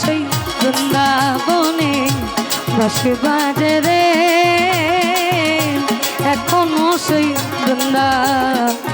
সেই বৃন্দাবনে বসে বাজে রে। এখনও সেই বৃন্দাবন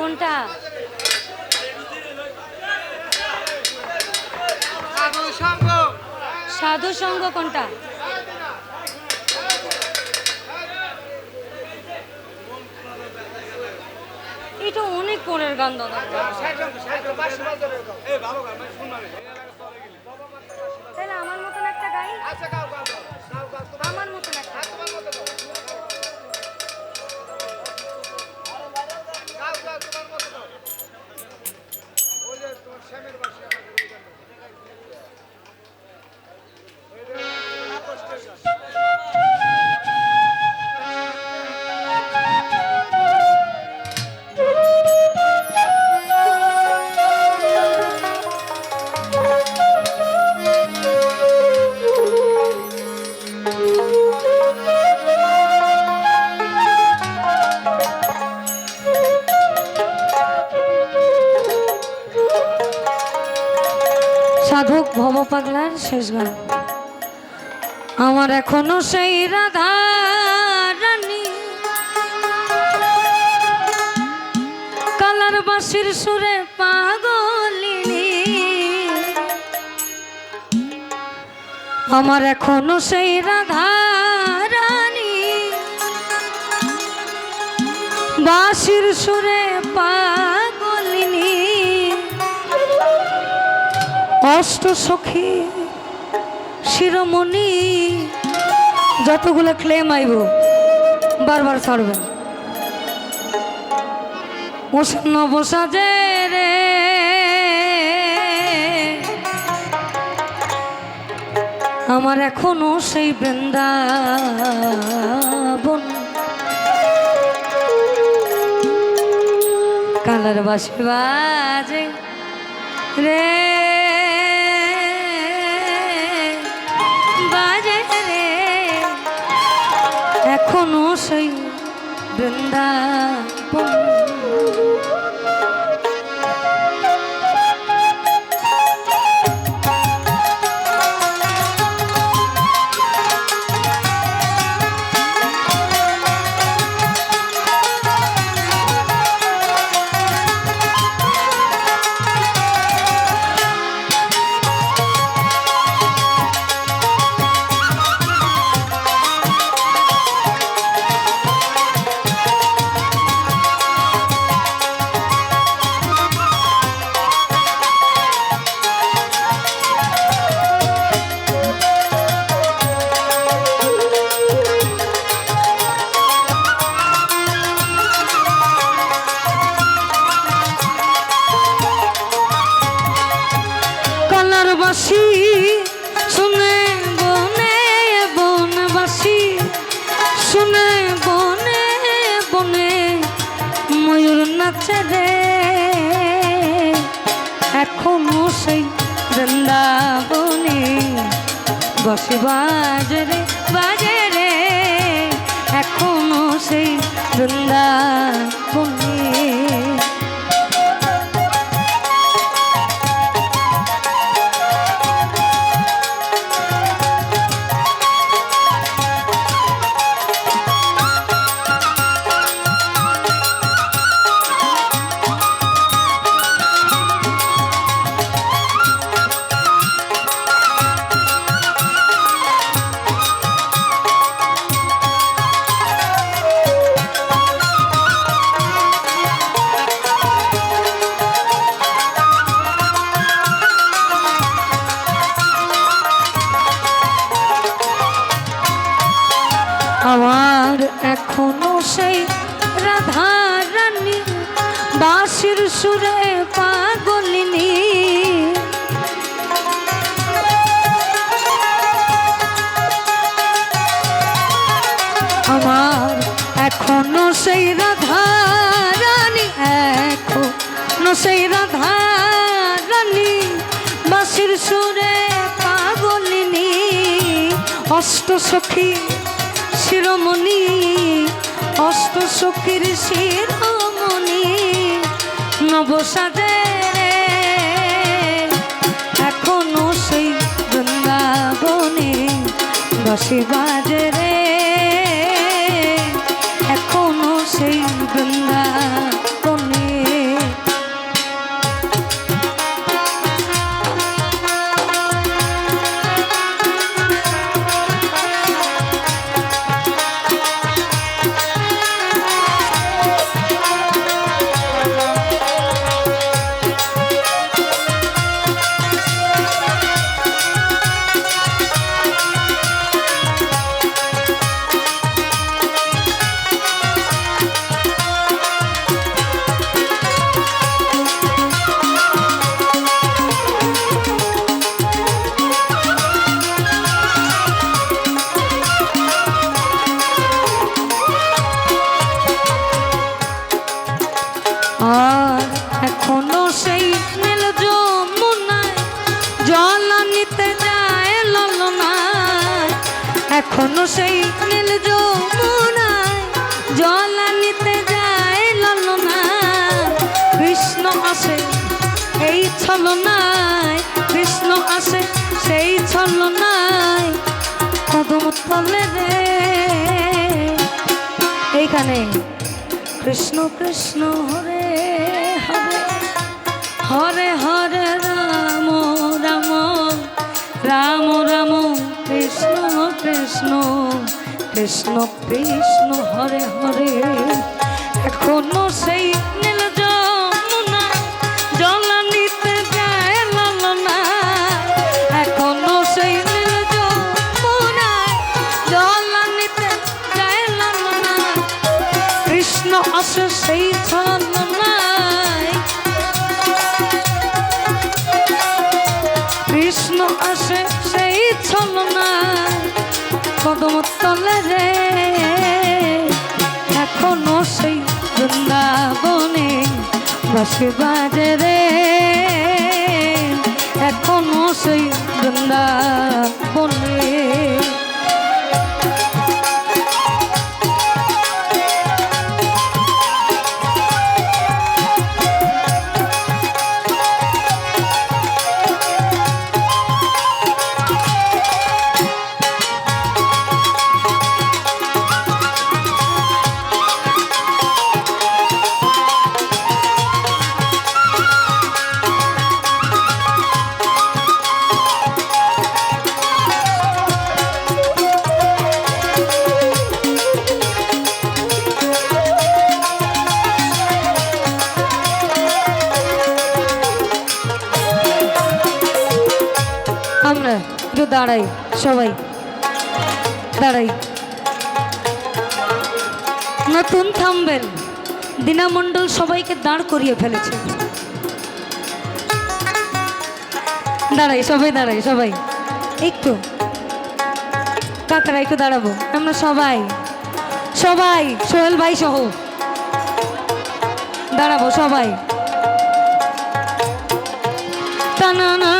কোনটা? সাধু সঙ্গ। কোনটা? এটা অনেক পরের গান দাদা। তাহলে আমার মতন একটা গাই? আমার মতন একটা পাগলার শেষ গান। আমার এখনও সেই রাধা রানী। কালার বাসির সুরে পাগলিনী। আমার এখনও সেই রাধা রানী। বাসির সুরে পাগলিনী অষ্ট সখী, শিরোমণি, যতগুলো ক্লেম আইব, বারবার ছাড়বেন উষ্ণ বসাজে রে, আমার এখনও সেই বৃন্দাবন। কালার বাসি বাজে রে। এখনও সেই বৃন্দাবন এখনও সেই বৃন্দাবনে বসে বাজে রে বাজে এখনও সেই বৃন্দাবনে আমার এখনও সেই রাধা রানী, বাঁশির সুরে পাগলিনী আমার এখনও সেই রাধা রানী, এখনও সেই রাধা রানী, বাঁশির সুরে পাগলিনী অষ্ট সখী শিরোমণি অষ্ট সখীর শিরোমণি নবসাদে এখনও সেই বৃন্দাবনে বসে বাজে রে। এইখানে। কৃষ্ণ কৃষ্ণ, হরে হরে। হরে হরে, রাম রাম। রাম রাম, কৃষ্ণ কৃষ্ণ। কৃষ্ণ কৃষ্ণ, হরে হরে। এখনও সেই কদম তলে এখনও সেই বৃন্দাবনে বসে বাজে রে। আমরা, একটু দাঁড়াই, সবাই। দাঁড়াই। নতুন থামবেন। দিনামণ্ডল সবাইকে দাঁড় করিয়ে ফেলেছে। দাঁড়াই, সবাই দাঁড়াই, সবাই। একটু। কাকারা, একটু দাঁড়াবো। আমরা সবাই। সবাই, সোহেল ভাই সহ। দাঁড়াবো সবাই। টানা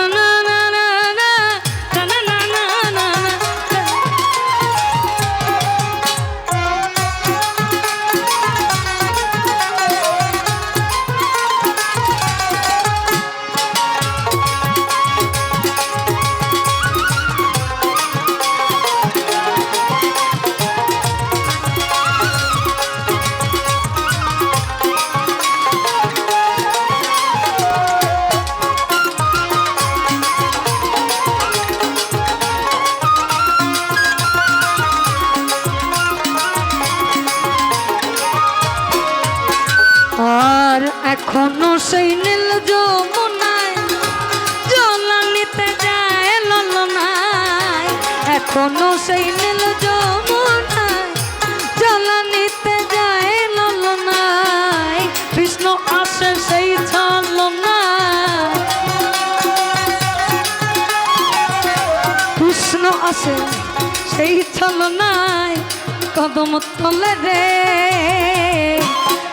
কদম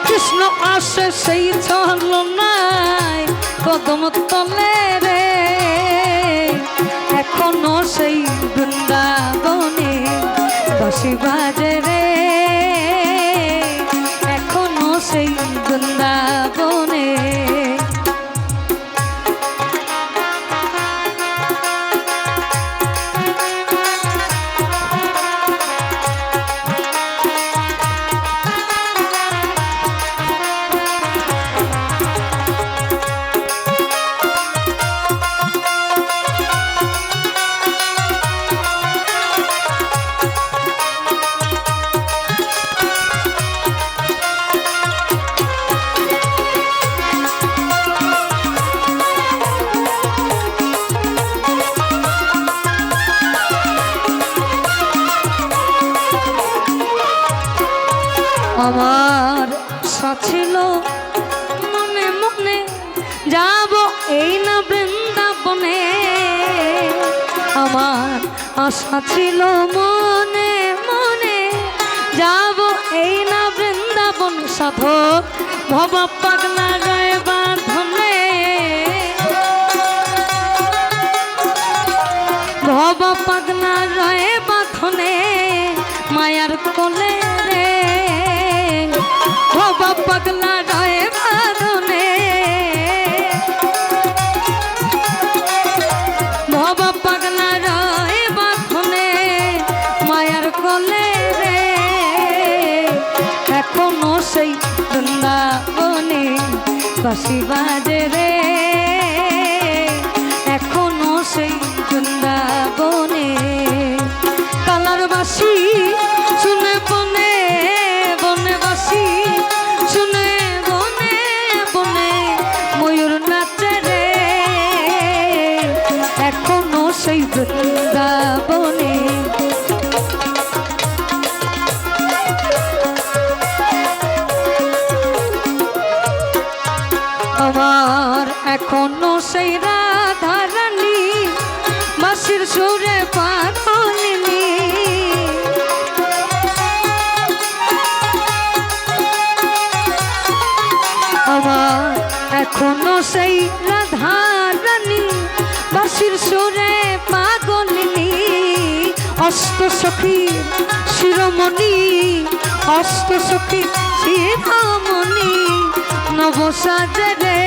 কৃষ্ণ আসে সেই ছলনায় কদম তলে রে। এখনও সেই বৃন্দাবনে বসি বাজে রে। যাব এই না বৃন্দাবনে। আমার আশা ছিল মনে মনে যাব এই না বৃন্দাবন সাধক ভব পাগলা গায়ে বাঁধনে ভব পাগলা রয়ে বাঁধনে মায়ার কোলে রে। ভব পাগলা বাসি বাজে রে। সুরে পাতলিনী আমার এখনও সেই রাধা রানী বাসির সুরে পাগলিনী অষ্ট সখী শিরোমণি, অষ্ট সখী শিরোমণি নবসাজে রে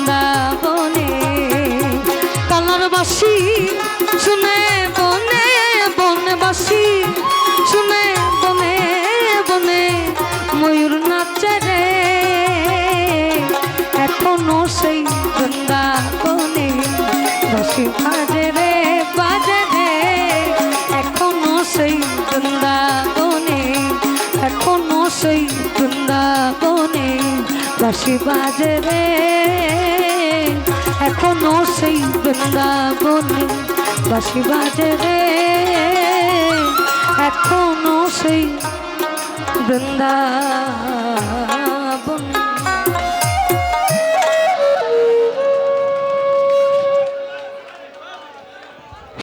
বাসি বাজে রে এখনও সেই বৃন্দাবনে বাঁশি বাজে রে এখনও সেই বৃন্দা